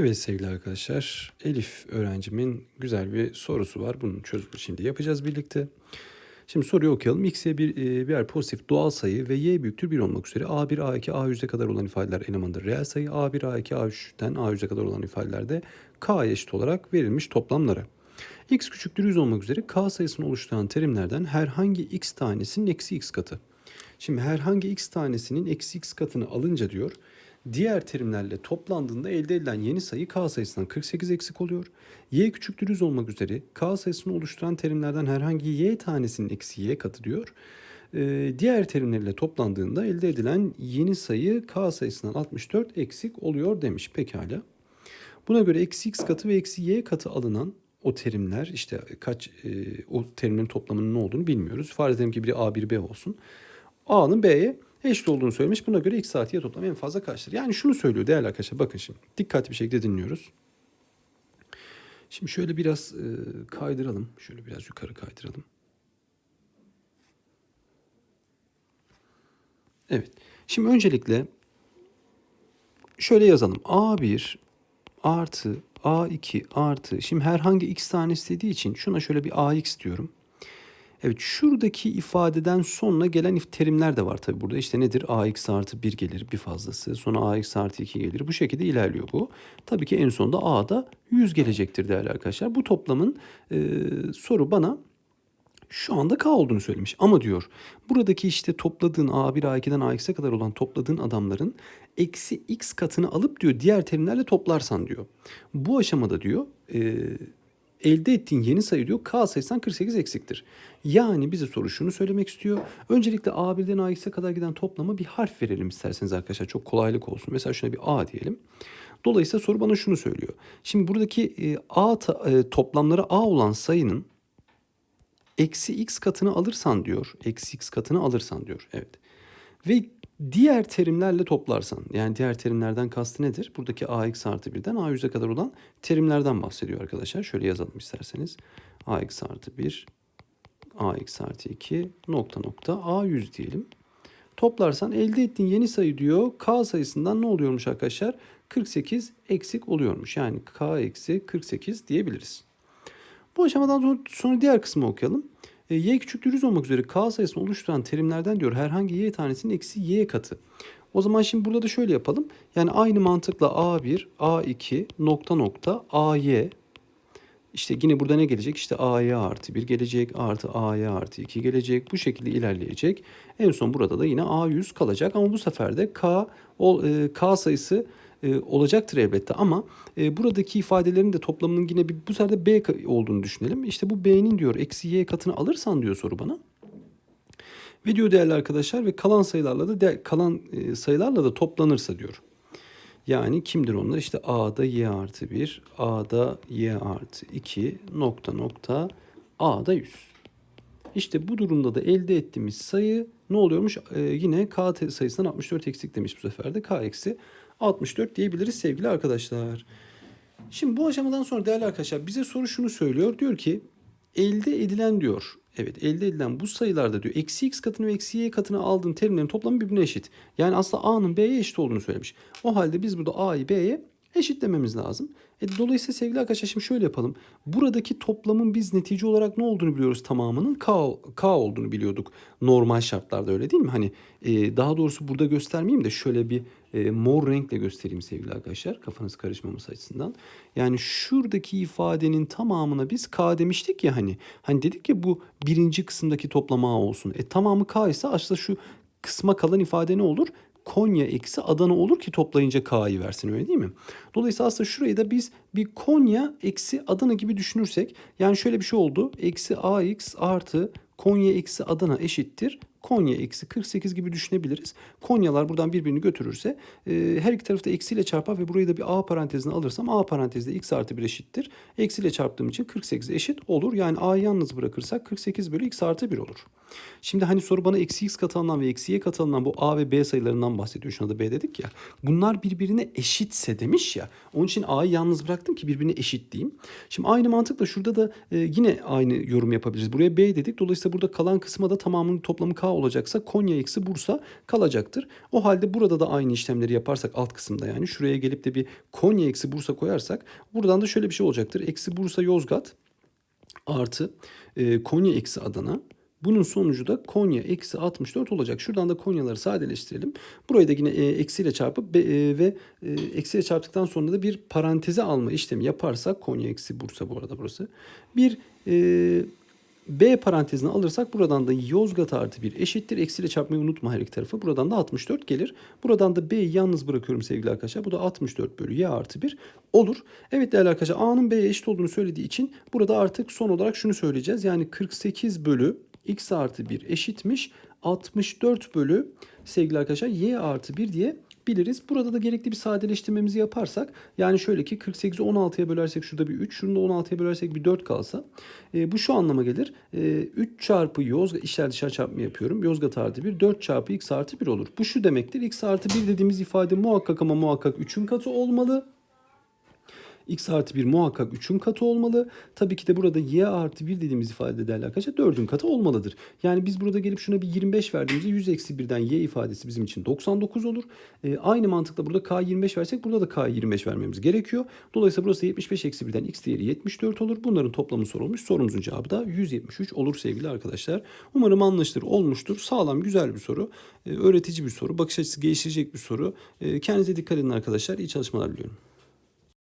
Evet sevgili arkadaşlar, Elif öğrencimin güzel bir sorusu var. Bunun çözümünü şimdi yapacağız birlikte. Şimdi soruyu okuyalım. X'ye bir e, birer pozitif doğal sayı ve y büyüktür 1 olmak üzere A1, A2, A100'e kadar olan ifadeler elemandır. Reel sayı A1, A2, A3'ten A100'e kadar olan ifadelerde K'ya eşit olarak verilmiş toplamları. X küçüktür 100 olmak üzere K sayısını oluşturan terimlerden herhangi x tanesinin eksi x katı. Şimdi herhangi x tanesinin eksi x katını alınca diyor diğer terimlerle toplandığında elde edilen yeni sayı k sayısından 48 eksik oluyor. y küçüktür 100 olmak üzere k sayısını oluşturan terimlerden herhangi y tanesinin eksi y katı diyor. Ee, diğer terimlerle toplandığında elde edilen yeni sayı k sayısından 64 eksik oluyor demiş pekala. Buna göre eksi x katı ve eksi y katı alınan o terimler işte kaç e, o terimlerin toplamının ne olduğunu bilmiyoruz. Farz edelim ki biri a bir b olsun. A'nın B'ye eşit olduğunu söylemiş. Buna göre x artı y toplam en fazla kaçtır? Yani şunu söylüyor değerli arkadaşlar. Bakın şimdi dikkatli bir şekilde dinliyoruz. Şimdi şöyle biraz e, kaydıralım. Şöyle biraz yukarı kaydıralım. Evet. Şimdi öncelikle şöyle yazalım. A1 artı A2 artı şimdi herhangi x tanesi dediği için şuna şöyle bir AX diyorum. Evet şuradaki ifadeden sonra gelen terimler de var tabi burada. İşte nedir? AX artı 1 gelir bir fazlası. Sonra AX artı 2 gelir. Bu şekilde ilerliyor bu. Tabii ki en sonunda A'da 100 gelecektir değerli arkadaşlar. Bu toplamın e, soru bana şu anda K olduğunu söylemiş. Ama diyor buradaki işte topladığın A1, A2'den AX'e kadar olan topladığın adamların eksi X katını alıp diyor diğer terimlerle toplarsan diyor. Bu aşamada diyor e, elde ettiğin yeni sayı diyor K sayısından 48 eksiktir. Yani bize soru şunu söylemek istiyor. Öncelikle A1'den AX'e kadar giden toplama bir harf verelim isterseniz arkadaşlar. Çok kolaylık olsun. Mesela şuna bir A diyelim. Dolayısıyla soru bana şunu söylüyor. Şimdi buradaki e, A e, toplamları A olan sayının eksi x katını alırsan diyor. Eksi x katını alırsan diyor. Evet. Ve diğer terimlerle toplarsan yani diğer terimlerden kastı nedir? Buradaki ax artı 1'den a100'e kadar olan terimlerden bahsediyor arkadaşlar. Şöyle yazalım isterseniz. ax artı 1 ax artı 2 nokta nokta a100 diyelim. Toplarsan elde ettiğin yeni sayı diyor k sayısından ne oluyormuş arkadaşlar? 48 eksik oluyormuş. Yani k eksi 48 diyebiliriz. Bu aşamadan sonra diğer kısmı okuyalım. E, y küçüktür 100 olmak üzere k sayısını oluşturan terimlerden diyor herhangi y tanesinin eksi y katı. O zaman şimdi burada da şöyle yapalım. Yani aynı mantıkla a1, a2, nokta nokta, ay. İşte yine burada ne gelecek? İşte a'ya artı 1 gelecek, artı a'ya artı 2 gelecek. Bu şekilde ilerleyecek. En son burada da yine a100 kalacak. Ama bu sefer de k, o, e, k sayısı e, olacaktır elbette ama e, buradaki ifadelerin de toplamının yine bir, bu sefer de b olduğunu düşünelim. İşte bu b'nin diyor eksi y katını alırsan diyor soru bana. Ve diyor değerli arkadaşlar ve kalan sayılarla da de, kalan e, sayılarla da toplanırsa diyor. Yani kimdir onlar? İşte a'da y artı 1, a'da y artı 2 nokta nokta a'da 100. İşte bu durumda da elde ettiğimiz sayı ne oluyormuş? Ee, yine k sayısından 64 eksik demiş bu sefer de k eksi 64 diyebiliriz sevgili arkadaşlar. Şimdi bu aşamadan sonra değerli arkadaşlar bize soru şunu söylüyor. Diyor ki elde edilen diyor. Evet elde edilen bu sayılarda diyor eksi x katını ve eksi y katını aldığın terimlerin toplamı birbirine eşit. Yani aslında a'nın b'ye eşit olduğunu söylemiş. O halde biz burada a'yı b'ye eşitlememiz lazım. E, dolayısıyla sevgili arkadaşlar şimdi şöyle yapalım. Buradaki toplamın biz netice olarak ne olduğunu biliyoruz tamamının K, K olduğunu biliyorduk. Normal şartlarda öyle değil mi? Hani e, daha doğrusu burada göstermeyeyim de şöyle bir e, mor renkle göstereyim sevgili arkadaşlar. Kafanız karışmaması açısından. Yani şuradaki ifadenin tamamına biz K demiştik ya hani. Hani dedik ya bu birinci kısımdaki toplama A olsun. E tamamı K ise aslında şu kısma kalan ifade ne olur? Konya eksi Adana olur ki toplayınca K'yı versin öyle değil mi? Dolayısıyla aslında şurayı da biz bir Konya eksi Adana gibi düşünürsek yani şöyle bir şey oldu. Eksi AX artı Konya eksi Adana eşittir. Konya eksi 48 gibi düşünebiliriz. Konyalar buradan birbirini götürürse e, her iki tarafı da eksiyle çarpar ve burayı da bir a parantezine alırsam a parantezde x artı 1 eşittir. Eksiyle çarptığım için 48 eşit olur. Yani a'yı yalnız bırakırsak 48 bölü x artı 1 olur. Şimdi hani soru bana eksi x katı alınan ve eksi y katı alınan bu a ve b sayılarından bahsediyor. Şuna da b dedik ya. Bunlar birbirine eşitse demiş ya. Onun için a'yı yalnız bıraktım ki birbirine eşit diyeyim. Şimdi aynı mantıkla şurada da e, yine aynı yorum yapabiliriz. Buraya b dedik. Dolayısıyla burada kalan kısma da tamamının toplamı K olacaksa Konya eksi Bursa kalacaktır. O halde burada da aynı işlemleri yaparsak alt kısımda yani şuraya gelip de bir Konya eksi Bursa koyarsak buradan da şöyle bir şey olacaktır. Eksi Bursa Yozgat artı e, Konya eksi Adana. Bunun sonucu da Konya eksi 64 olacak. Şuradan da Konyaları sadeleştirelim. Burayı da yine e, eksiyle çarpıp e, ve e, eksiyle çarptıktan sonra da bir paranteze alma işlemi yaparsak Konya eksi Bursa bu arada burası. Bir e, B parantezini alırsak buradan da Yozgat artı 1 eşittir. Eksiyle çarpmayı unutma her iki tarafı. Buradan da 64 gelir. Buradan da B'yi yalnız bırakıyorum sevgili arkadaşlar. Bu da 64 bölü Y artı 1 olur. Evet değerli arkadaşlar A'nın B'ye eşit olduğunu söylediği için burada artık son olarak şunu söyleyeceğiz. Yani 48 bölü X artı 1 eşitmiş. 64 bölü sevgili arkadaşlar Y artı 1 diye biliriz. Burada da gerekli bir sadeleştirmemizi yaparsak yani şöyle ki 48'i 16'ya bölersek şurada bir 3, şunu da 16'ya bölersek bir 4 kalsa e, bu şu anlama gelir. E, 3 çarpı Yozgat işler dışarı çarpma yapıyorum. Yozgat artı 1 4 çarpı X artı 1 olur. Bu şu demektir. X artı 1 dediğimiz ifade muhakkak ama muhakkak 3'ün katı olmalı. X artı 1 muhakkak 3'ün katı olmalı. Tabii ki de burada Y artı 1 dediğimiz ifade değerli arkadaşlar 4'ün katı olmalıdır. Yani biz burada gelip şuna bir 25 verdiğimizde 100 eksi 1'den Y ifadesi bizim için 99 olur. E, aynı mantıkla burada K 25 versek burada da K 25 vermemiz gerekiyor. Dolayısıyla burası 75 eksi 1'den X değeri 74 olur. Bunların toplamı sorulmuş. Sorumuzun cevabı da 173 olur sevgili arkadaşlar. Umarım anlaşılır olmuştur. Sağlam güzel bir soru. E, öğretici bir soru. Bakış açısı geliştirecek bir soru. E, kendinize dikkat edin arkadaşlar. İyi çalışmalar diliyorum.